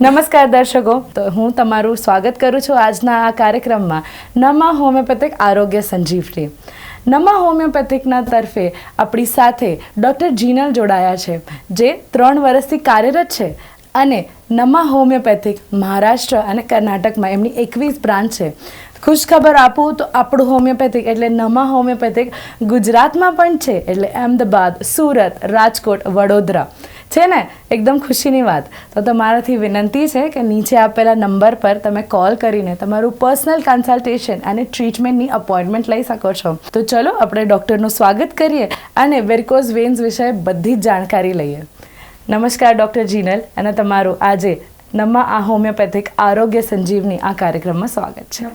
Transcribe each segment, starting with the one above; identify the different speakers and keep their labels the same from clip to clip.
Speaker 1: નમસ્કાર દર્શકો. તો હું તમારું સ્વાગત કરું છું આજના આ કાર્યક્રમમાં નમા હોમિયોપેથિક આરોગ્ય સંજીવની. નમા હોમિયોપેથિકના તરફે આપણી સાથે ડૉક્ટર જીનલ જોડાયા છે, જે ત્રણ વર્ષથી કાર્યરત છે અને નમા હોમિયોપેથિક મહારાષ્ટ્ર અને કર્ણાટકમાં એમની એકવીસ બ્રાન્ચ છે. ખુશખબર આપું તો આપણું હોમિયોપેથિક એટલે નમા હોમિયોપેથિક ગુજરાતમાં પણ છે એટલે અમદાવાદ, સુરત, રાજકોટ, વડોદરા. છે ને? એકદમ ખુશીની વાત. તો તમારાથી વિનંતી છે કે નીચે આપેલા નંબર પર તમે કોલ કરીને તમારું પર્સનલ કન્સલ્ટેશન અને ટ્રીટમેન્ટની અપોઇન્ટમેન્ટ લઈ શકો છો. તો ચલો આપણે ડૉક્ટરનું સ્વાગત કરીએ અને વેરકોઝ વેન્સ વિશે બધી જ જાણકારી લઈએ. નમસ્કાર ડૉક્ટર જીનલ અને તમારું આજે નમા આ હોમિયોપેથિક આરોગ્ય સંજીવની આ કાર્યક્રમમાં સ્વાગત છે.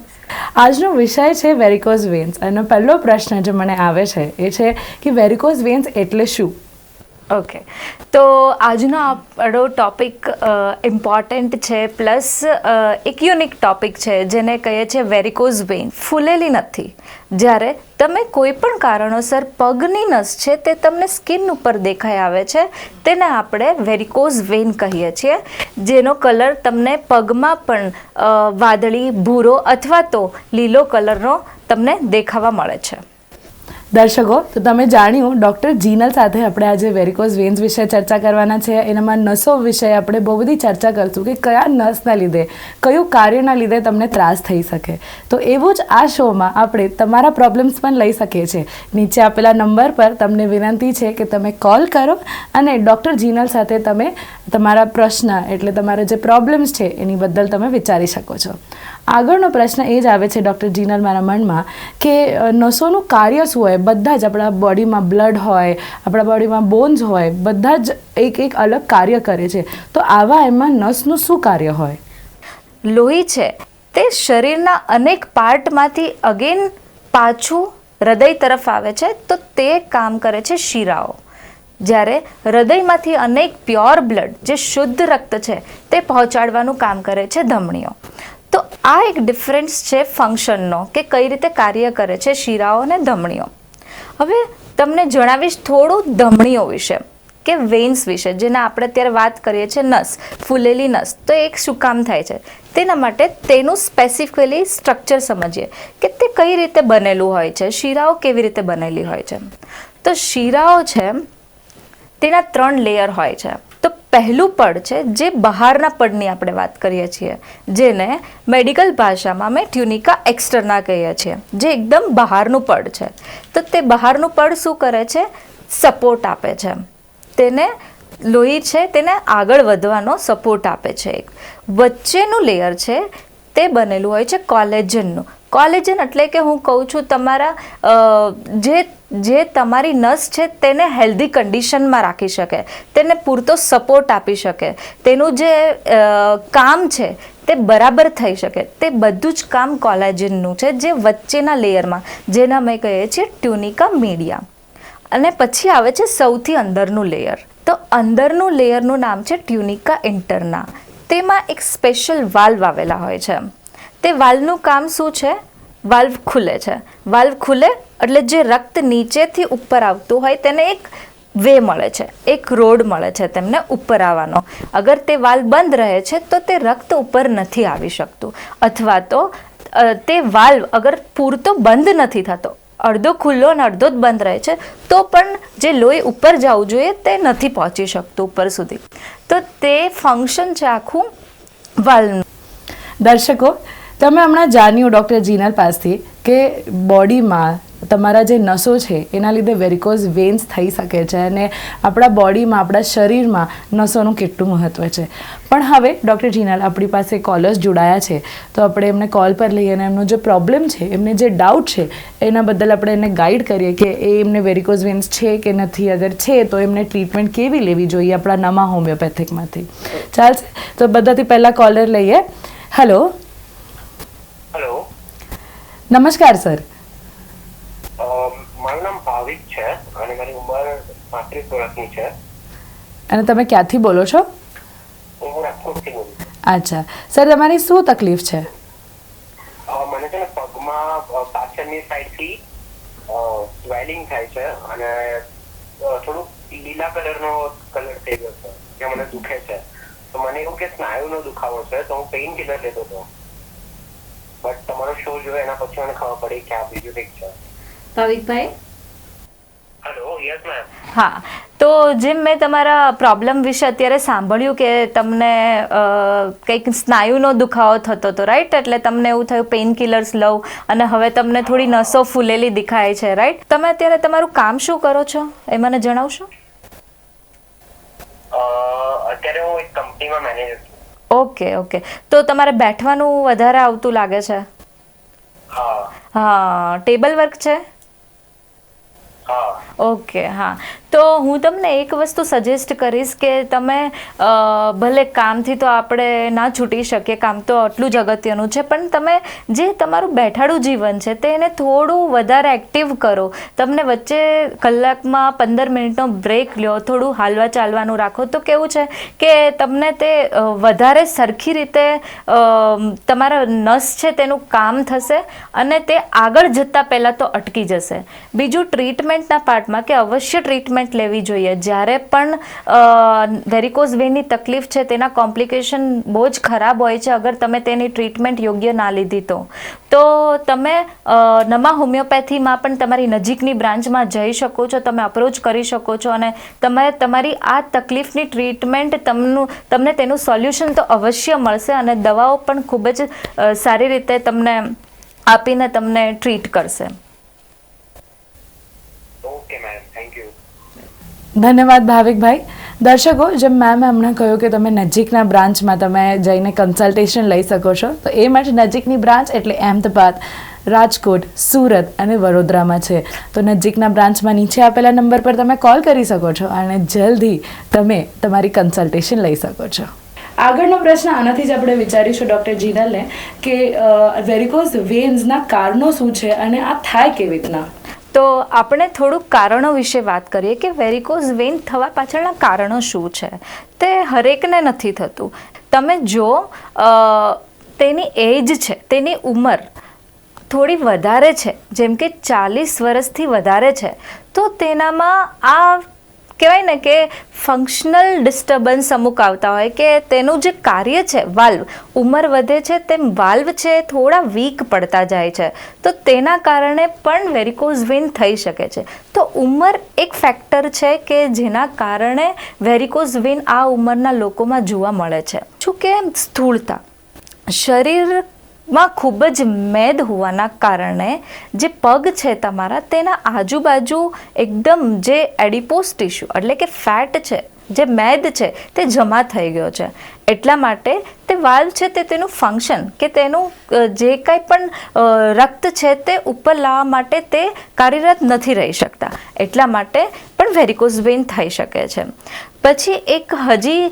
Speaker 1: આજનો વિષય છે વેરિકોઝ વેન્સ અને પહેલો પ્રશ્ન જે મને આવે છે એ છે કે વેરિકોઝ વેન્સ એટલે શું?
Speaker 2: ઓકે તો આજનો આપણો ટોપિક ઇમ્પોર્ટન્ટ છે પ્લસ એક યુનિક ટોપિક છે જેને કહીએ છીએ વેરિકોઝ વેઇન ફૂલેલી નથી. જ્યારે તમે કોઈ પણ કારણોસર પગની નસ છે તે તમને સ્કિન ઉપર દેખાઈ આવે છે, તેને આપણે વેરિકોઝ વેઇન કહીએ છીએ, જેનો કલર તમને પગમાં પણ વાદળી, ભૂરો અથવા તો લીલો કલરનો તમને દેખાવા મળે છે.
Speaker 1: દર્શકો, તો તમે જાણ્યું, ડૉક્ટર જીનલ સાથે આપણે આજે વેરિકોઝ વેન્સ વિશે ચર્ચા કરવાના છે. એનામાં નસો વિશે આપણે બહુ બધી ચર્ચા કરશું કે કયા નસના લીધે, કયું કાર્યના લીધે તમને ત્રાસ થઈ શકે. તો એવું જ આ શોમાં આપણે તમારા પ્રોબ્લેમ્સ પણ લઈ શકીએ છીએ. નીચે આપેલા નંબર પર તમને વિનંતી છે કે તમે કોલ કરો અને ડૉક્ટર જીનલ સાથે તમે તમારા પ્રશ્ન, એટલે તમારા જે પ્રોબ્લેમ્સ છે, એની બદલ તમે વિચારી શકો છો. આગળનો પ્રશ્ન એ જ આવે છે, ડૉક્ટર જીનલ, મારા મનમાં કે નસોનું કાર્ય શું હોય? બધા જ આપણા બોડીમાં બ્લડ હોય, આપણા બોડીમાં બોન્સ હોય, બધા જ એક એક અલગ કાર્ય કરે છે. તો આવા એમાં નસનું શું કાર્ય હોય?
Speaker 2: લોહી છે. તે શરીરના અનેક પાર્ટમાંથી અગેન પાછું હૃદય તરફ આવે છે, તો તે કામ કરે છે શીરાઓ. જ્યારે હૃદયમાંથી અનેક પ્યોર બ્લડ જે શુદ્ધ રક્ત છે, તે પહોંચાડવાનું કામ કરે છે ધમણીઓ. તો આ એક ડિફરન્સ છે ફંક્શનનો કે કઈ રીતે કાર્ય કરે છે શીરાઓ અને ધમણીઓ. હવે તમને જણાવીશ થોડું ધમણીઓ વિશે કે વેન્સ વિશે, જેના આપણે અત્યારે વાત કરીએ છીએ નસ, ફૂલેલી નસ, તો એક શું કામ થાય છે? તેના માટે તેનું સ્પેસિફિકલી સ્ટ્રક્ચર સમજીએ કે તે કઈ રીતે બનેલું હોય છે, શીરાઓ કેવી રીતે બનેલી હોય છે. તો શીરાઓ છે, તેના ત્રણ લેયર હોય છે. પહેલું પડ છે જે બહારના પડની આપણે વાત કરીએ છીએ, જેને મેડિકલ ભાષામાં અમે ટ્યુનિકા એક્સટર્ના કહીએ છીએ, જે એકદમ બહારનું પડ છે. તો તે બહારનું પડ શું કરે છે? સપોર્ટ આપે છે. તેને લોહી છે, તેને આગળ વધવાનો સપોર્ટ આપે છે એક. વચ્ચેનું લેયર છે, તે બનેલું હોય છે કોલેજનનું. કોલેજન એટલે કે હું કહું છું તમારા જે જે તમારી નસ છે તેને હેલ્ધી કન્ડિશનમાં રાખી શકે, તેને પૂરતો સપોર્ટ આપી શકે, તેનું જે કામ છે તે બરાબર થઈ શકે. તે બધું જ કામ કોલેજનનું છે જે વચ્ચેના લેયરમાં જેને અમે કહીએ છીએ ટ્યુનિકા મીડિયા અને પછી આવે છે સૌથી અંદરનું લેયર તો અંદરનું લેયરનું નામ છે ટ્યુનિકા ઇન્ટરના તેમાં એક સ્પેશિયલ વાલ્વ આવેલા હોય છે. તે વાલ્વનું કામ શું છે? વાલ્વ ખુલે છે. વાલ્વ ખુલે એટલે જે રક્ત નીચેથી ઉપર આવતું હોય તેને એક વે મળે છે, એક રોડ મળે છે તેમને ઉપર આવવાનો. અગર તે વાલ બંધ રહે છે તો તે રક્ત ઉપર નથી આવી શકતું. અથવા તો તે વાલ્વ અગર પૂરતો બંધ નથી થતો, અડધો ખુલ્લો અને અડધો જ બંધ રહે છે, તો પણ જે લોહી ઉપર જવું જોઈએ તે નથી પહોંચી શકતું ઉપર સુધી. તો તે ફંક્શન છે આખું વાલ્વનું
Speaker 1: દર્શકો, તમે હમણાં જાણ્યું ડૉક્ટર જીનલ પાસથી કે બોડીમાં તમારા જે નસો છે એના લીધે વેરિકોઝ વેન્સ થઈ શકે છે અને આપણા બોડીમાં આપણા શરીરમાં નસોનું કેટલું મહત્ત્વ છે. પણ હવે ડૉક્ટર જીનાલ આપણી પાસે કોલર્સ જોડાયા છે તો આપણે એમને કોલ પર લઈએ અને એમનો જે પ્રોબ્લેમ છે એમને જે ડાઉટ છે એના બદલ આપણે એને ગાઈડ કરીએ કે એ એમને વેરિકોઝ વેન્સ છે કે નથી. અગર છે તો એમને ટ્રીટમેન્ટ કેવી લેવી જોઈએ આપણા નમા હોમિયોપેથિકમાંથી ચાલશે? તો બધાથી પહેલાં કોલર લઈએ. હેલો
Speaker 3: હેલો
Speaker 1: નમસ્કાર સર
Speaker 3: અમ, મારું નામ ભાવિક છે અને મારી ઉંમર પાંત્રીસ વર્ષની છે.
Speaker 1: અને તમે ક્યાંથી બોલો છો?
Speaker 3: હું રાજકોટથી બોલું
Speaker 1: અચ્છા. સર તમારી શું તકલીફ છે?
Speaker 3: મને છે ને પગમાં પાછળની સાઈડથી સ્વેલિંગ થાય છે અને થોડુંક લીલા કલરનો કલર થઈ ગયો છે જે મને દુખે છે. તો મને એવું કે સ્નાયુનો દુખાવો છે તો હું પેઇન કિલર લેતો હતો. બટ તમારો શો જોયો એના પછી મને ખબર પડી કે આ બીજું કંઈક છે.
Speaker 2: ભાવિકભાઈ હા તો જેમ મેં તમારા પ્રોબ્લેમ વિશે અત્યારે સાંભળ્યું કે તમને કંઈક સ્નાયુનો દુખાવો થતો હતો રાઈટ એટલે તમને એવું થયું પેઇન કિલર્સ લઉં અને હવે તમને થોડી નસો ફૂલેલી દેખાય છે રાઈટ તમે અત્યારે તમારું કામ શું કરો છો? એ મને જણાવશો?
Speaker 3: અત્યારે હું એક કંપનીમાં મેનેજર છું.
Speaker 2: ઓકે ઓકે તો તમારે બેઠવાનું વધારે આવતું લાગે છે?
Speaker 3: હા.
Speaker 2: હા ટેબલ વર્ક છે? ઓકે હા. તો હું તમને એક વસ્તુ સજેસ્ટ કરીશ કે તમે ભલે કામથી તો આપણે ના છૂટી શકીએ, કામ તો આટલું જ અગત્યનું છે, પણ તમે જે તમારું બેઠાડું જીવન છે તેને થોડું વધારે એક્ટિવ કરો. તમને વચ્ચે કલાકમાં પંદર મિનિટનો બ્રેક લ્યો, થોડું હાલવા ચાલવાનું રાખો, તો કેવું છે કે તમને તે વધારે સરખી રીતે તમારા નસ છે તેનું કામ થશે અને તે આગળ જતાં પહેલાં તો અટકી જશે. બીજું ટ્રીટમેન્ટના પાર્ટમાં કે અવશ્ય ટ્રીટમેન્ટ લેવી જોઈએ. જ્યારે પણ વેરિકોઝ વેનની તકલીફ છે, તેના કોમ્પ્લિકેશન બહુ જ ખરાબ હોય છે, અગર તમે તેની ટ્રીટમેન્ટ યોગ્ય ના લીધી તો. તો તમે નમા હોમિયોપેથીમાં પણ તમારી નજીકની બ્રાન્ચમાં જઈ શકો છો, તમે અપ્રોચ કરી શકો છો અને તમે, તમારી આ તકલીફની ટ્રીટમેન્ટ તમનું, તમને તેનું સોલ્યુશન તો અવશ્ય મળશે અને દવાઓ પણ ખૂબ જ સારી રીતે તમને આપીને તમને ટ્રીટ કરશે
Speaker 3: ઓકે મેમ થેન્ક યુ
Speaker 1: ધન્યવાદ ભાવિકભાઈ. દર્શકો, જેમ મેમે હમણાં કહ્યું કે તમે નજીકના બ્રાન્ચમાં તમે જઈને કન્સલ્ટેશન લઈ શકો છો, તો એ માટે નજીકની બ્રાન્ચ એટલે અહેમદાબાદ, રાજકોટ, સુરત અને વડોદરામાં છે. તો નજીકના બ્રાન્ચમાં નીચે આપેલા નંબર પર તમે કોલ કરી શકો છો અને જલ્દી તમે તમારી કન્સલ્ટેશન લઈ શકો છો. આગળનો પ્રશ્ન આનાથી જ આપણે વિચારીશું ડૉક્ટર જીનલને કે વેરિકોઝ વેન્સના કારણો શું છે અને આ થાય કેવી રીતના?
Speaker 2: તો આપણે થોડુંક કારણો વિશે વાત કરીએ કે વેરિકોઝ વેઇન થવા પાછળના કારણો શું છે? તે હરેકને નથી થતું. તમે જો તેની એજ છે, તેની ઉંમર થોડી વધારે છે, જેમ કે ચાલીસ વર્ષથી વધારે છે, તો તેનામાં આ કહેવાય ને કે ફંક્શનલ ડિસ્ટર્બન્સ અમુક આવતા હોય કે તેનું જે કાર્ય છે વાલ્વ ઉંમર વધે છે, તેમ વાલ્વ છે થોડા વીક પડતા જાય છે. તો તેના કારણે પણ વેરિકોઝ વેઇન થઈ શકે છે. તો ઉંમર એક ફેક્ટર છે કે જેના કારણે વેરિકોઝ વેઇન આ ઉંમરના લોકોમાં જોવા મળે છે. શું કે સ્થૂળતા? શરીરમાં ખૂબ જ મેદ હોવાના કારણે જે પગ છે તમારા, તેના આજુબાજુ એકદમ જે એડિપોસ ટીશ્યુ એટલે કે ફેટ છે, જે મેદ છે, તે જમા થઈ ગયો છે. એટલા માટે તે વાલ છે તે તેનું ફંક્શન કે તેનું જે કાંઈ પણ રક્ત છે તે ઉપર લાવવા માટે તે કાર્યરત નથી રહી શકતા. એટલા માટે પણ વેરિકોઝ વેઇન થઈ શકે છે. પછી એક હજી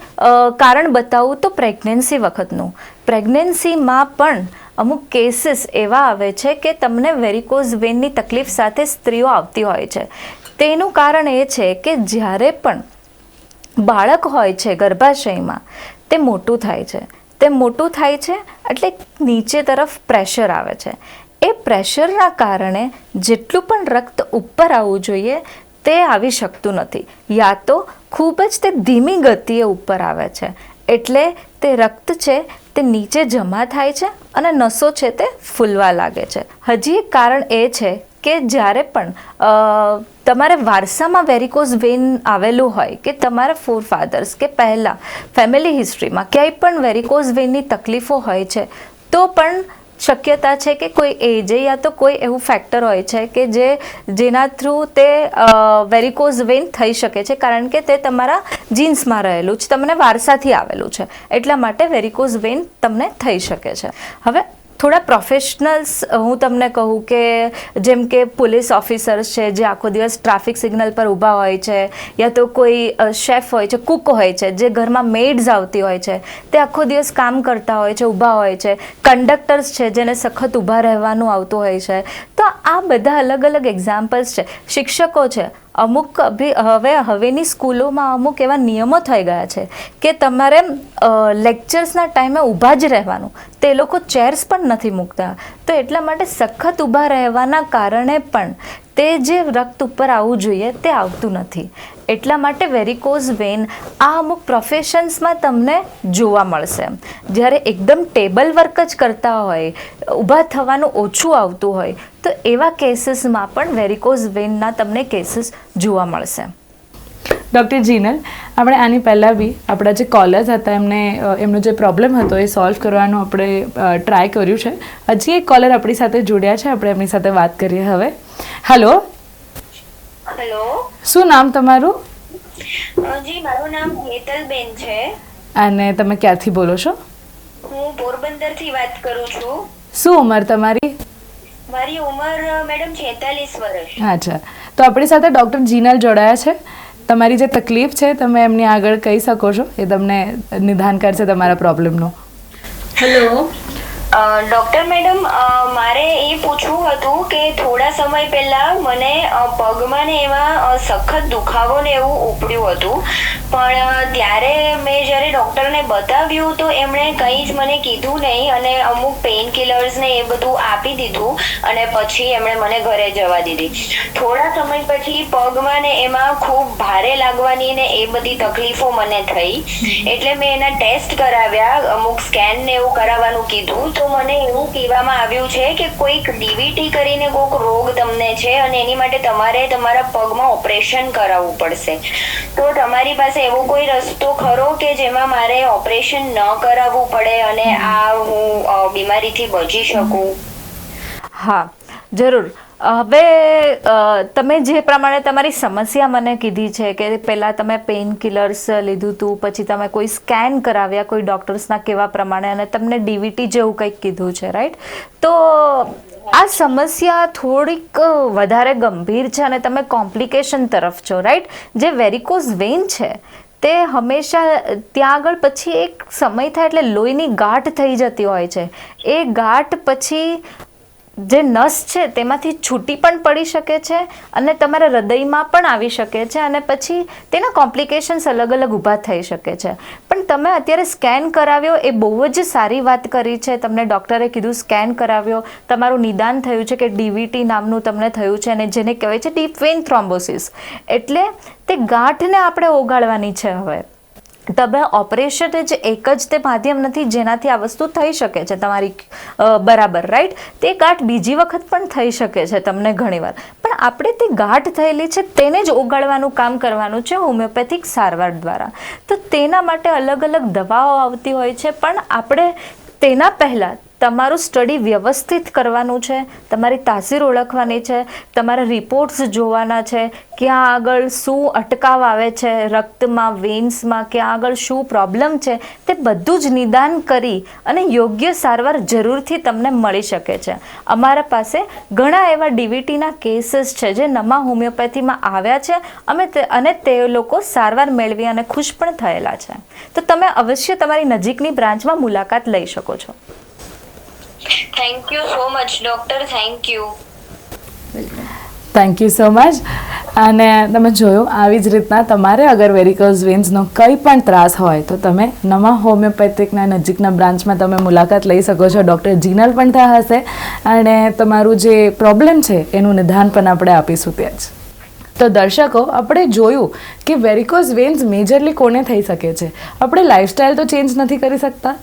Speaker 2: કારણ બતાવું તો પ્રેગ્નન્સી વખતનું. પ્રેગ્નન્સીમાં પણ અમુક કેસીસ એવા આવે છે કે તમને વેરિકોઝ વેનની તકલીફ સાથે સ્ત્રીઓ આવતી હોય છે. તેનું કારણ એ છે કે જ્યારે પણ બાળક હોય છે ગર્ભાશયમાં, તે મોટું થાય છે. તે મોટું થાય છે એટલે નીચે તરફ પ્રેશર આવે છે. એ પ્રેશરના કારણે જેટલું પણ રક્ત ઉપર આવવું જોઈએ, તે આવી શકતું નથી. યા તો ખૂબ જ તે ધીમી ગતિએ ઉપર આવે છે. એટલે તે રક્ત છે તે નીચે જમા થાય છે અને નસો છે તે ફૂલવા લાગે છે. હજી એક કારણ એ છે કે જ્યારે પણ તમારે વારસામાં વેરિકોઝ વેન આવેલું હોય કે તમારા ફોર ફાધર્સ કે પહેલાં ફેમિલી હિસ્ટ્રીમાં ક્યાંય પણ વેરિકોઝ વેનની તકલીફો હોય છે, તો પણ શક્યતા છે કે કોઈ એજે યા તો કોઈ એવું ફેક્ટર હોય છે કે જે જેના થ્રુ તે વેરિકોઝ વેન થઈ શકે છે. કારણ કે તે તમારા જીન્સમાં રહેલું છે. તમને વારસાથી આવેલું છે. એટલા માટે વેરિકોઝ વેન તમને થઈ શકે છે. હવે થોડા પ્રોફેશનલ્સ હું તમને કહું કે જેમ કે પોલીસ ઓફિસર્સ છે, જે આખો દિવસ ટ્રાફિક સિગ્નલ પર ઊભા હોય છે, યા તો કોઈ શેફ હોય છે કુક હોય છે, જે ઘરમાં મેડ્સ આવતી હોય છે, તે આખો દિવસ કામ કરતા હોય છે, ઊભા હોય છે કંડક્ટર્સ છે, જેને સખત ઊભા રહેવાનું આવતું હોય છે, તો આ બધા અલગ અલગ એક્ઝામ્પલ્સ છે. શિક્ષકો છે અમુક હવે, હવેની સ્કૂલોમાં અમુક એવા નિયમો થઈ ગયા છે કે તમારે લેક્ચર્સના ટાઈમે ઊભા જ રહેવાનું. તે લોકો ચેર્સ પણ નથી મૂકતા. તો એટલા માટે સખત ઊભા રહેવાના કારણે પણ તે જે રક્ત ઉપર આવવું જોઈએ તે આવતું નથી. એટલા માટે વેરિકોઝ વેન આ અમુક પ્રોફેશન્સમાં તમને જોવા મળશે. જ્યારે એકદમ ટેબલ વર્ક જ કરતા હોય, ઊભા થવાનું ઓછું આવતું હોય, તો એવા કેસીસમાં પણ વેરિકોઝ વેનના તમને કેસીસ જોવા મળશે.
Speaker 1: ડૉક્ટર જીનલ આપણે આની પહેલાં બી આપણા જે કોલર્સ હતા, એમને એમનો જે પ્રોબ્લેમ હતો, એ સોલ્વ કરવાનો આપણે ટ્રાય કર્યું છે. હજી એક કોલર આપણી સાથે જોડ્યા છે, આપણે એમની સાથે વાત કરીએ હવે. Hello
Speaker 4: hello.
Speaker 1: શું નામ તમારું?
Speaker 4: જી મારું નામ હેતલબેન છે.
Speaker 1: અને તમે ક્યાંથી બોલો છો?
Speaker 4: હું પોરબંદરથી વાત કરું છું.
Speaker 1: શું ઉંમર તમારી?
Speaker 4: મારી ઉંમર મેડમ છેતાલીસ વર્ષ.
Speaker 1: અચ્છા. તો આપણી સાથે ડૉક્ટર જીનલ જોડાયા છે. તમારી જે તકલીફ છે તમે એમની આગળ કહી શકો છો. એ તમને નિદાન કરશે તમારા પ્રોબ્લેમનું.
Speaker 4: હેલો. ડૉક્ટર મેડમ મારે એ પૂછવું હતું કે થોડા સમય પહેલા મને પગમાં ને એમાં સખત દુખાવો ને એવું ઉપડ્યું હતું. પણ, ત્યારે મેં જ્યારે ડૉક્ટરને બતાવ્યું, તો એમણે કંઈ જ મને કીધું નહીં અને અમુક પેઇન કિલર્સ ને એ બધું આપી દીધું અને પછી એમણે મને ઘરે જવા દીધી. થોડા સમય પછી પગમાં ને એમાં ખૂબ ભારે લાગવાની ને એ બધી તકલીફો મને થઈ. એટલે મેં એના ટેસ્ટ કરાવ્યા, અમુક સ્કેન ને એવું કરાવવાનું કીધું. તો મને એવું કહેવામાં આવ્યું છે કે કોઈક ડીવીટી કરીને કોઈક રોગ તમને છે અને એની માટે તમારે તમારા પગમાં ઓપરેશન કરાવવું પડશે. તો તમારી પાસે એવો કોઈ રસ્તો ખરો કે જેમાં મારે ઓપરેશન ન કરાવવું પડે અને આ હું બીમારીથી બચી શકું?
Speaker 2: હા, જરૂર. હવે તમે જે પ્રમાણે તમારી સમસ્યા મને કીધી છે કે પહેલાં તમે પેઇન કિલર્સ લીધું હતું પછી તમે કોઈ સ્કેન કરાવ્યા કોઈ ડૉક્ટર્સના કેવા પ્રમાણે અને તમને ડીવીટી જેવું કંઈક કીધું છે રાઈટ તો આ સમસ્યા થોડીક વધારે ગંભીર છે અને તમે કોમ્પ્લિકેશન તરફ છો, રાઈટ? જે વેરિકોઝ વેઇન છે, તે હંમેશા ત્યાં આગળ પછી એક સમય થાય એટલે લોહીની ગાંઠ થઈ જતી હોય છે. એ ગાંઠ પછી જે નસ છે, તેમાંથી છૂટી પણ પડી શકે છે અને તમારા હૃદયમાં પણ આવી શકે છે અને પછી તેના કોમ્પ્લિકેશન્સ અલગ અલગ ઊભા થઈ શકે છે. પણ તમે અત્યારે સ્કેન કરાવ્યો, એ બહુ જ સારી વાત કરી છે. તમને ડૉક્ટરે કીધું સ્કેન કરાવ્યો. તમારું નિદાન થયું છે કે ડીવીટી નામનું તમને થયું છે અને જેને કહેવાય છે ડીપ વેન થ્રોમ્બોસિસ. એટલે તે ગાંઠને આપણે ઓગાળવાની છે હવે. તમે ઓપરેશન જ એક જ તે માધ્યમ નથી, જેનાથી આ વસ્તુ થઈ શકે છે તમારી બરાબર રાઈટ તે ગાંઠ બીજી વખત પણ થઈ શકે છે તમને ઘણીવાર. પણ આપણે તે ગાંઠ થયેલી છે તેને જ ઓગાળવાનું કામ કરવાનું છે હોમિયોપેથિક સારવાર દ્વારા. તો તેના માટે અલગ અલગ દવાઓ આવતી હોય છે, પણ આપણે તેના પહેલાં તમારું સ્ટડી વ્યવસ્થિત કરવાનું છે, તમારી તાસીર ઓળખવાની છે, તમારા રિપોર્ટ્સ જોવાના છે, ક્યાં આગળ શું અટકાવ આવે છે, રક્તમાં વેન્સમાં ક્યાં આગળ શું પ્રોબ્લેમ છે, તે બધું જ નિદાન કરી અને યોગ્ય સારવાર જરૂરથી તમને મળી શકે છે. અમારા પાસે ઘણા એવા ડીવીટીના કેસીસ છે જે નમા હોમિયોપેથીમાં આવ્યા છે અમે અને તે લોકો સારવાર મેળવી અને ખુશ પણ થયેલા છે. તો તમે અવશ્ય તમારી નજીકની બ્રાન્ચમાં મુલાકાત લઈ શકો છો.
Speaker 4: Thank you so much doctor thank you
Speaker 1: thank you so much અને તમે જોયું, આવી જ રીતના તમારે અગર વેરિકોઝ વેન્સનો કંઈ પણ ત્રાસ હોય, તો તમે નવા હોમિયોપેથિકના નજીકના બ્રાન્ચમાં તમે મુલાકાત લઈ શકો છો. ડૉક્ટર જીનલ પણ ત્યાં હશે. અને તમારું જે પ્રોબ્લેમ છે, એનું નિદાન પણ આપણે આપીશું ત્યાં જ. તો દર્શકો, આપણે જોયું કે વેરિકોઝ વેન્સ મેજરલી કોને થઈ શકે છે? આપણે લાઇફસ્ટાઈલ તો ચેન્જ નથી કરી શકતા.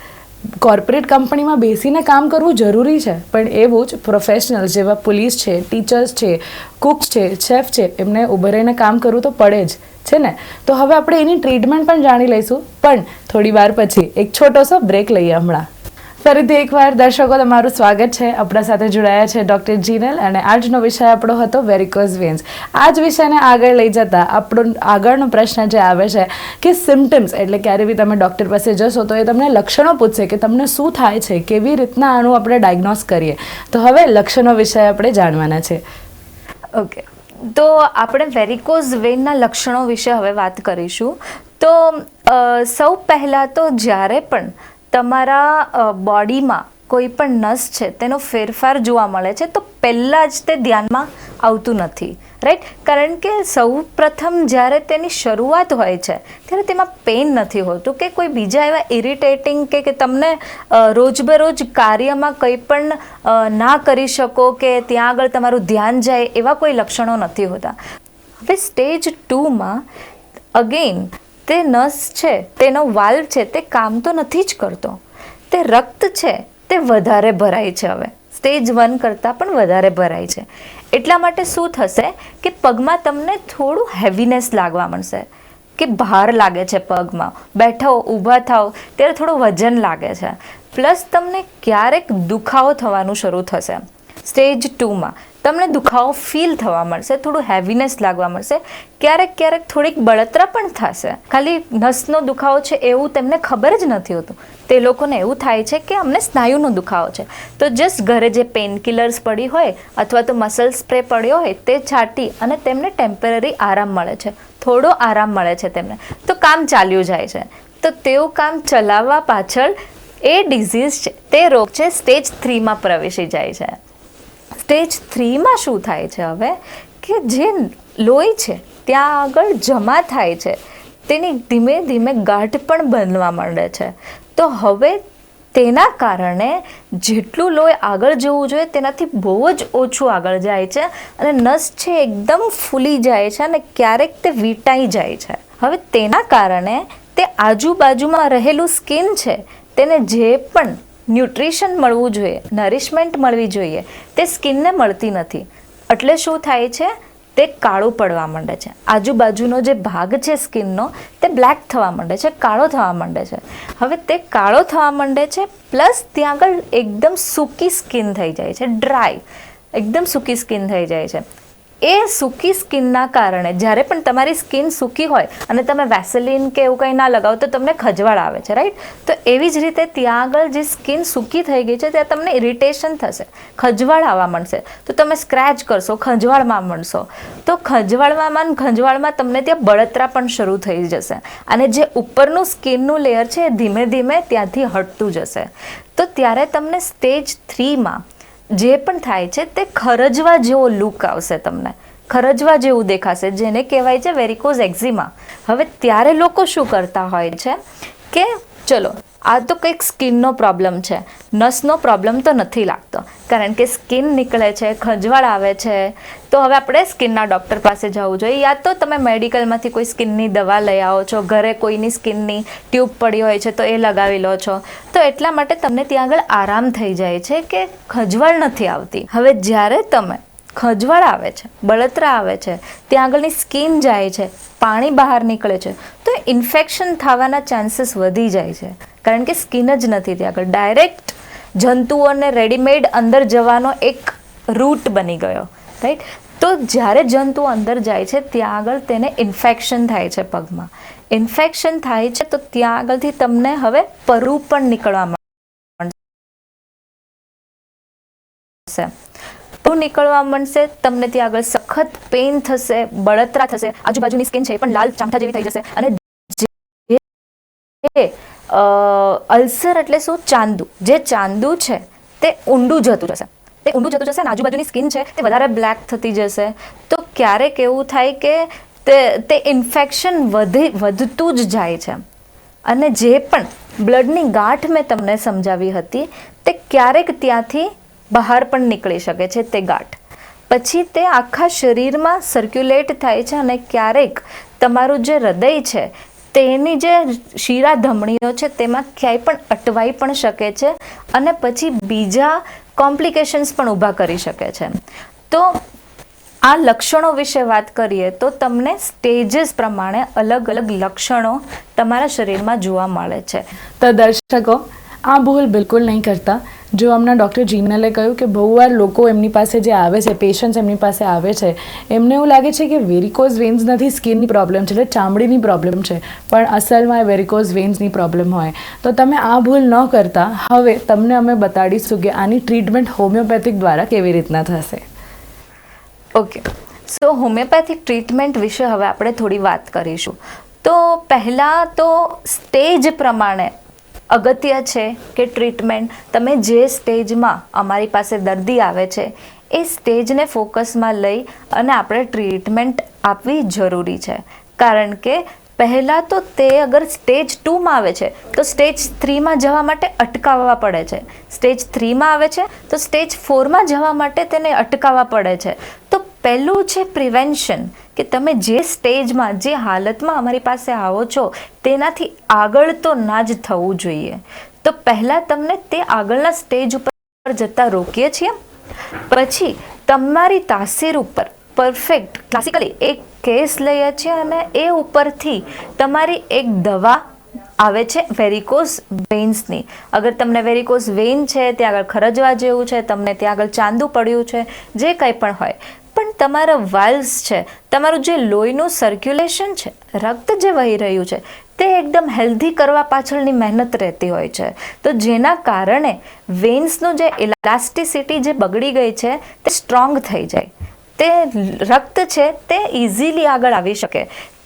Speaker 1: કોર્પોરેટ કંપનીમાં બેસીને કામ કરવું જરૂરી છે. પણ એવું જ પ્રોફેશનલ જેવા પોલીસ છે ટીચર્સ છે કુક્સ છે શેફ છે, એમને ઊભા રહીને કામ કરવું તો પડે જ, છે ને? તો હવે આપણે એની ટ્રીટમેન્ટ પણ જાણી લઈશું. પણ થોડી વાર પછી એક છોટો સો બ્રેક લઈએ હમણાં. ફરીથી એકવાર દર્શકો, તમારું સ્વાગત છે. આપણા સાથે જોડાયા છે ડૉક્ટર જીનલ અને આજનો વિષય આપણો હતો વેરિકોઝ વેન્સ આ જ વિષયને આગળ લઈ જતા આપણો આગળનો પ્રશ્ન જે આવે છે કે સિમ્ટમ્સ એટલે ક્યારે બી તમે ડૉક્ટર પાસે જશો તો એ તમને લક્ષણો પૂછશે કે તમને શું થાય છે, કેવી રીતના આનું આપણે ડાયગ્નોસ કરીએ. તો હવે લક્ષણો વિષય આપણે જાણવાના છે.
Speaker 2: ઓકે તો આપણે વેરિકોઝ વેનના લક્ષણો વિશે હવે વાત કરીશું. તો સૌ પહેલાં તો જ્યારે પણ તમારા બોડીમાં કોઈ પણ નસ છે, તેનો ફેરફાર જોવા મળે છે, તો પહેલાં જ તે ધ્યાનમાં આવતું નથી રાઈટ કારણ કે સૌ પ્રથમ જ્યારે તેની શરૂઆત હોય છે, ત્યારે તેમાં પેઇન નથી હોતું કે કોઈ બીજા એવા ઇરિટેટિંગ કે કે તમને રોજબરોજ કાર્યમાં કંઈ પણ ના કરી શકો કે ત્યાં આગળ તમારું ધ્યાન જાય એવા કોઈ લક્ષણો નથી હોતા. હવે સ્ટેજ ટુમાં અગેન તે નસ છે, તેનો વાલ્વ છે, તે કામ તો નથી જ કરતો. તે રક્ત છે, તે વધારે ભરાય છે હવે. સ્ટેજ વન કરતાં પણ વધારે ભરાય છે. એટલા માટે શું થશે કે પગમાં તમને થોડું હેવીનેસ લાગવા મળશે. કે ભાર લાગે છે પગમાં. બેઠો, ઊભા થાઓ ત્યારે થોડું વજન લાગે છે. પ્લસ તમને ક્યારેક દુખાવો થવાનું શરૂ થશે. સ્ટેજ ટુમાં. તમને દુખાવો ફીલ થવા મળશે, થોડું હેવીનેસ લાગવા મળશે, ક્યારેક ક્યારેક થોડીક બળતરા પણ થશે. ખાલી નસનો દુખાવો છે એવું તેમને ખબર જ નથી હોતું. તે લોકોને એવું થાય છે કે અમને સ્નાયુનો દુખાવો છે. તો જસ્ટ ઘરે જે પેન કિલર્સ પડી હોય અથવા તો મસલ સ્પ્રે પડ્યો હોય તે છાંટી અને તેમને ટેમ્પરરી આરામ મળે છે. થોડો આરામ મળે છે તેમને. તો કામ ચાલ્યું જાય છે. તો તેવું કામ ચલાવવા પાછળ એ ડિઝીઝ છે, તે રોગ છે સ્ટેજ થ્રીમાં પ્રવેશી જાય છે. સ્ટેજ થ્રીમાં શું થાય છે હવે? કે જે લોહી છે, ત્યાં આગળ જમા થાય છે. તેની ધીમે ધીમે ગાંઠ પણ બનવા માંડે છે. તો હવે તેના કારણે જેટલું લોહી આગળ જવું જોઈએ, તેનાથી બહુ જ ઓછું આગળ જાય છે અને નસ છે એકદમ ફૂલી જાય છે અને ક્યારેક તે વીંટાઈ જાય છે. હવે તેના કારણે તે આજુબાજુમાં રહેલું સ્કિન છે, તેને જે પણ ન્યુટ્રિશન મળવું જોઈએ, નરિશમેન્ટ મળવી જોઈએ. તે સ્કિનને મળતી નથી. એટલે શું થાય છે? તે કાળું પડવા માંડે છે. આજુબાજુનો જે ભાગ છે સ્કિનનો, તે બ્લેક થવા માંડે છે, કાળો થવા માંડે છે. હવે તે કાળો થવા માંડે છે, પ્લસ ત્યાં આગળ એકદમ સૂકી સ્કિન થઈ જાય છે, ડ્રાય. એકદમ સૂકી સ્કિન થઈ જાય છે. એ સૂકી સ્કિનના કારણે. જ્યારે પણ તમારી સ્કિન સૂકી હોય અને તમે વેસેલિન કે એવું કંઈ ના લગાવો, તો તમને ખજવાળ આવે છે રાઈટ તો એવી જ રીતે ત્યાં આગળ જે સ્કિન સૂકી થઈ ગઈ છે, ત્યાં તમને ઇરિટેશન થશે. ખજવાળ આવવા માંડશે. તો તમે સ્ક્રેચ કરશો, ખંજવાળમાં મળશો તો ખંજવાળમાં ખંજવાળમાં તમને ત્યાં બળતરા પણ શરૂ થઈ જશે. અને જે ઉપરનું સ્કિનનું લેયર છે, એ ધીમે ધીમે ત્યાંથી હટતું જશે. તો ત્યારે તમને સ્ટેજ થ્રીમાં જે પણ થાય છે તે ખરજવા જેવો લુક આવશે તમને. ખરજવા જેવું દેખાશે, જેને કહેવાય છે વેરિકોઝ એક્ઝિમા હવે ત્યારે લોકો શું કરતા હોય છે કે ચલો આ તો કંઈક સ્કિનનો પ્રોબ્લેમ છે. નસનો પ્રોબ્લેમ તો નથી લાગતો. કારણ કે સ્કિન નીકળે છે, ખંજવાળ આવે છે. તો હવે આપણે સ્કિનના ડૉક્ટર પાસે જવું જોઈએ. યા તો તમે મેડિકલમાંથી કોઈ સ્કિનની દવા લઈ આવો છો, ઘરે કોઈની સ્કિનની ટ્યુબ પડી હોય છે તો એ લગાવી લો છો. તો એટલા માટે તમને ત્યાં આગળ આરામ થઈ જાય છે કે ખંજવાળ નથી આવતી. હવે જ્યારે તમે ખજવાળ આવે છે, બળતરા આવે છે, ત્યાં આગળની સ્કિન જાય છે, પાણી બહાર નીકળે છે, તો ઇન્ફેક્શન થવાના ચાન્સીસ વધી જાય છે. કારણ કે સ્કિન જ નથી ત્યાં આગળ. ડાયરેક્ટ જંતુઓને રેડીમેડ અંદર જવાનો એક રૂટ બની ગયો. રાઈટ તો જ્યારે જંતુ અંદર જાય છે, ત્યાં આગળ તેને ઇન્ફેક્શન થાય છે પગમાં. ઇન્ફેક્શન થાય છે, તો ત્યાં આગળથી તમને હવે પરુ પણ નીકળવા માંડશે પરુ નીકળવા માંડશે તમને ત્યાં આગળ સખત પેઇન થશે, બળતરા થશે. આજુબાજુની સ્કિન છે પણ લાલ ચામઠા જેવી થઈ જશે. અને જે અલ્સર એટલે શું? ચાંદુ. જે ચાંદુ છે, તે ઊંડું જતું જશે તે ઊંડું જતું જશે અને આજુબાજુની સ્કિન છે, તે વધારે બ્લેક થતી જશે. તો ક્યારેક એવું થાય કે તે તે ઇન્ફેક્શન વધી, વધતું જ જાય છે. અને જે પણ બ્લડની ગાંઠ મેં તમને સમજાવી હતી, તે ક્યારેક ત્યાંથી બહાર પણ નીકળી શકે છે તે ગાંઠ. પછી તે આખા શરીરમાં સર્ક્યુલેટ થાય છે અને ક્યારેક તમારું જે હૃદય છે તેની જે શીરા ધમણીઓ છે, તેમાં ક્યાંય પણ અટવાઈ પણ શકે છે અને પછી બીજા કોમ્પ્લિકેશન્સ પણ ઊભા કરી શકે છે. તો આ લક્ષણો વિશે વાત કરીએ તો તમને સ્ટેજીસ પ્રમાણે અલગ અલગ લક્ષણો તમારા શરીરમાં જોવા મળે છે.
Speaker 1: તો દર્શકો, આ ભૂલ બિલકુલ નહીં કરતા. જો હમણાં ડૉક્ટર જીનલે કહ્યું કે બહુ વાર લોકો એમની પાસે જે આવે છે પેશન્ટ્સ એમની પાસે આવે છે, એમને એવું લાગે છે કે વેરિકોઝ વેન્સ નથી સ્કિનની પ્રોબ્લેમ છે, એટલે ચામડીની પ્રોબ્લેમ છે. પણ અસલમાં એ વેરિકોઝ વેન્સની પ્રોબ્લેમ હોય. તો તમે આ ભૂલ ન કરતા. હવે તમને અમે બતાડીશું કે આની ટ્રીટમેન્ટ હોમિયોપેથિક દ્વારા કેવી રીતના થશે.
Speaker 2: ઓકે સો હોમિયોપેથિક ટ્રીટમેન્ટ વિશે હવે આપણે થોડી વાત કરીશું. તો પહેલાં તો સ્ટેજ પ્રમાણે અગત્ય છે કે ટ્રીટમેન્ટ તમે જે સ્ટેજમાં અમારી પાસે દર્દી આવે છે, એ સ્ટેજને ફોકસમાં લઈ અને આપણે ટ્રીટમેન્ટ આપવી જરૂરી છે. કારણ કે પહેલાં તો તે અગર સ્ટેજ ટુમાં આવે છે, તો સ્ટેજ થ્રીમાં જવા માટે અટકાવવા પડે છે. સ્ટેજ થ્રીમાં આવે છે, તો સ્ટેજ ફોરમાં જવા માટે તેને અટકાવવા પડે છે. તો પહેલું છે પ્રિવેન્શન કે તમે જે સ્ટેજમાં જે હાલતમાં અમારી પાસે આવો છો, તેનાથી આગળ તો ના જ થવું જોઈએ. તો પહેલાં તમને તે આગળના સ્ટેજ ઉપર જતાં રોકીએ છીએ. પછી તમારી તાસીર ઉપર પરફેક્ટ ક્લાસિકલી એક કેસ લઈએ છીએ અને એ ઉપરથી તમારી એક દવા આવે છે વેરિકોઝ વેન્સની અગર તમને વેરિકોઝ વેન છે, ત્યાં આગળ ખરજવા જેવું છે, તમને ત્યાં આગળ ચાંદુ પડ્યું છે, જે કંઈ પણ હોય. પણ તમારા વાલ્વ્સ છે, તમારું જે લોહીનું સર્ક્યુલેશન છે, રક્ત જે વહી રહ્યું છે, તે એકદમ હેલ્ધી કરવા પાછળની મહેનત રહેતી હોય છે. તો જેના કારણે વેન્સનું જે ઇલાસ્ટિસિટી જે બગડી ગઈ છે, તે સ્ટ્રોંગ થઈ જાય. તે રક્ત છે, તે ઇઝીલી આગળ આવી શકે.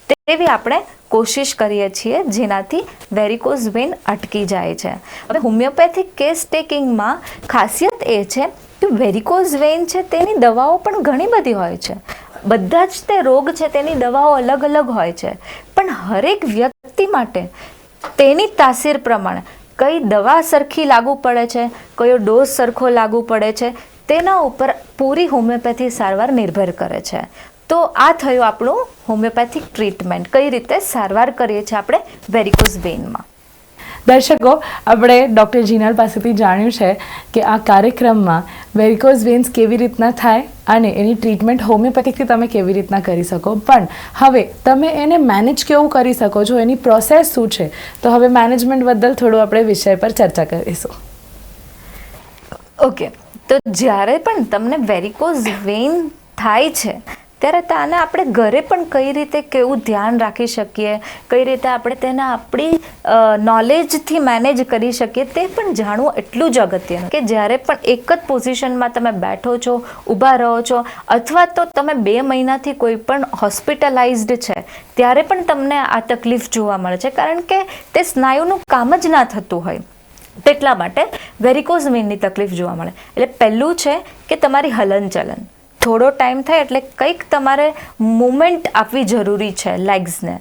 Speaker 2: તેવી આપણે કોશિશ કરીએ છીએ જેનાથી વેરિકોઝ વેન અટકી જાય છે. હવે હોમિયોપેથિક કેસ ટેકિંગમાં ખાસિયત એ છે કે વેરિકોઝ વેન છે તેની દવાઓ પણ ઘણી બધી હોય છે. બધા જ તે રોગ છે તેની દવાઓ અલગ અલગ હોય છે. પણ હરેક વ્યક્તિ માટે તેની તાસીર પ્રમાણે કઈ દવા સરખી લાગુ પડે છે, કયો ડોઝ સરખો લાગુ પડે છે, તેના ઉપર પૂરી હોમિયોપેથી સારવાર નિર્ભર કરે છે. તો આ થયું આપણું હોમિયોપેથિક ટ્રીટમેન્ટ કઈ રીતે સારવાર કરીએ છીએ આપણે વેરિકોઝ વેનમાં
Speaker 1: દર્શકો, આપણે ડૉક્ટર જીનાલ પાસેથી જાણ્યું છે કે આ કાર્યક્રમમાં વેરિકોઝ વેન્સ કેવી રીતના થાય અને એની ટ્રીટમેન્ટ હોમિયોપેથિકથી તમે કેવી રીતના કરી શકો. પણ હવે તમે એને મેનેજ કેવું કરી શકો છો? એની પ્રોસેસ શું છે? તો હવે મેનેજમેન્ટ બદલ થોડું આપણે વિષય પર ચર્ચા કરીશું.
Speaker 2: ઓકે તો જ્યારે પણ તમને વેરિકોઝ વેન થાય છે ત્યારે તાને આપણે ઘરે પણ કઈ રીતે કેવું ધ્યાન રાખી શકીએ? કઈ રીતે આપણે તેને આપણી નોલેજથી મેનેજ કરી શકીએ તે પણ જાણવું એટલું જ અગત્યનું. કે જ્યારે પણ એક જ પોઝિશનમાં તમે બેઠો છો, ઊભા રહો છો, અથવા તો તમે બે મહિનાથી કોઈ પણ હોસ્પિટલાઇઝ્ડ છે, ત્યારે પણ તમને આ તકલીફ જોવા મળે છે. કારણ કે તે સ્નાયુનું કામ જ ના થતું હોય. તેટલા માટે વેરિકોઝ વેનની તકલીફ જોવા મળે. એટલે પહેલું છે કે તમારી હલનચલન. થોડો ટાઈમ થાય એટલે કંઈક તમારે મુમેન્ટ આપવી જરૂરી છે લેગ્સને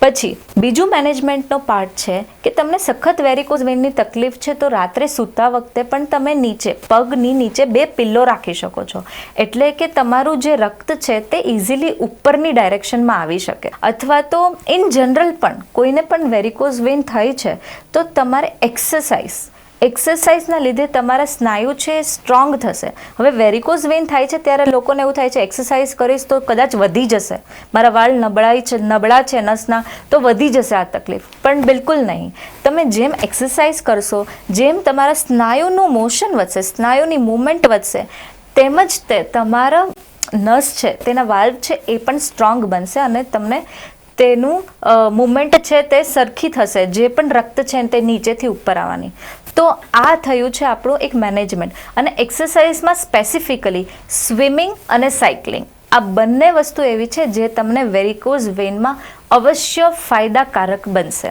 Speaker 2: પછી, બીજું મેનેજમેન્ટનો પાર્ટ છે કે તમને સખત વેરિકોઝ વેનની તકલીફ છે તો રાત્રે સૂતા વખતે પણ તમે નીચે, પગની નીચે બે પિલ્લો રાખી શકો છો. એટલે કે તમારું જે રક્ત છે તે ઇઝીલી ઉપરની ડાયરેક્શનમાં આવી શકે. અથવા તો ઇન જનરલ પણ કોઈને પણ વેરિકોઝ વેન થઈ છે તો તમારે એક્સરસાઇઝ એક્સરસાઇઝના લીધે તમારા સ્નાયુ છે સ્ટ્રોંગ થશે. હવે વેરિકોઝ વેઇન થાય છે ત્યારે લોકોને એવું થાય છે, એક્સરસાઇઝ કરીશ તો કદાચ વધી જશે. મારા વાળ નબળાઈ છે, નબળા છે, નસના, તો વધી જશે આ તકલીફ. પણ બિલકુલ નહીં. તમે જેમ એક્સરસાઇઝ કરશો, જેમ તમારા સ્નાયુનું મોશન વધશે, સ્નાયુની મૂવમેન્ટ વધશે, તેમજ તે તમારા નસ છે, તેના વાલ્વ છે એ પણ સ્ટ્રોંગ બનશે અને તમને તેનું મુમેન્ટ છે તે સરખી થશે. જે પણ રક્ત છે તે નીચેથી ઉપર આવવાની. તો આ થયું છે આપણું એક મેનેજમેન્ટ અને એક્સરસાઇઝમાં સ્પેસિફિકલી સ્વિમિંગ અને સાયકલિંગ આ બંને વસ્તુ એવી છે જે તમને વેરિકોઝ વેનમાં અવશ્ય ફાયદાકારક બનશે.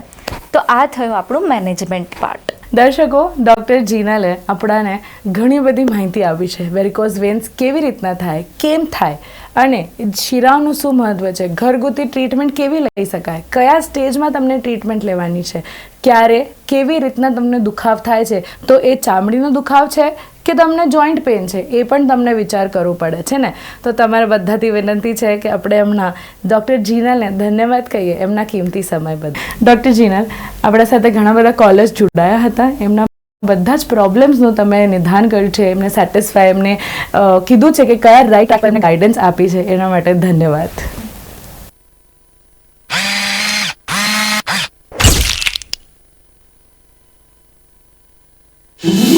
Speaker 2: તો આ થયું આપણું મેનેજમેન્ટ પાર્ટ
Speaker 1: દર્શકો ડૉક્ટર જીનલે આપણાને ઘણી બધી માહિતી આપી છે. વેરિકોઝ વેન્સ કેવી રીતના થાય, કેમ થાય અને શિરાઓનું શું મહત્વ છે? ઘરગુતી ટ્રીટમેન્ટ કેવી લઈ શકાય? કયા સ્ટેજમાં તમને ટ્રીટમેન્ટ લેવાની છે? ક્યારે? કેવી રીતના તમને દુખાવ થાય છે? તો એ ચામડીનો દુખાવ છે કે તમને જોઈન્ટ પેન છે? એ પણ તમને વિચાર કરવો પડે છે ને? તો તમારે બધાથી વિનંતી છે કે આપણે એમના ડૉક્ટર જીનલને ધન્યવાદ કહીએ. એમના કિંમતી સમય બદલ. ડૉક્ટર જીનલ, આપણા સાથે ઘણા બધા કોલેજ જોડાયા હતા. એમના બધા જ પ્રોબ્લેમ્સનું તમે નિદાન કર્યું છે, એમને સેટિસ્ફાય એમને કીધું છે કે કયા રાઈટ આપણને ગાઈડન્સ આપી છે, એના માટે ધન્યવાદ.
Speaker 5: Thank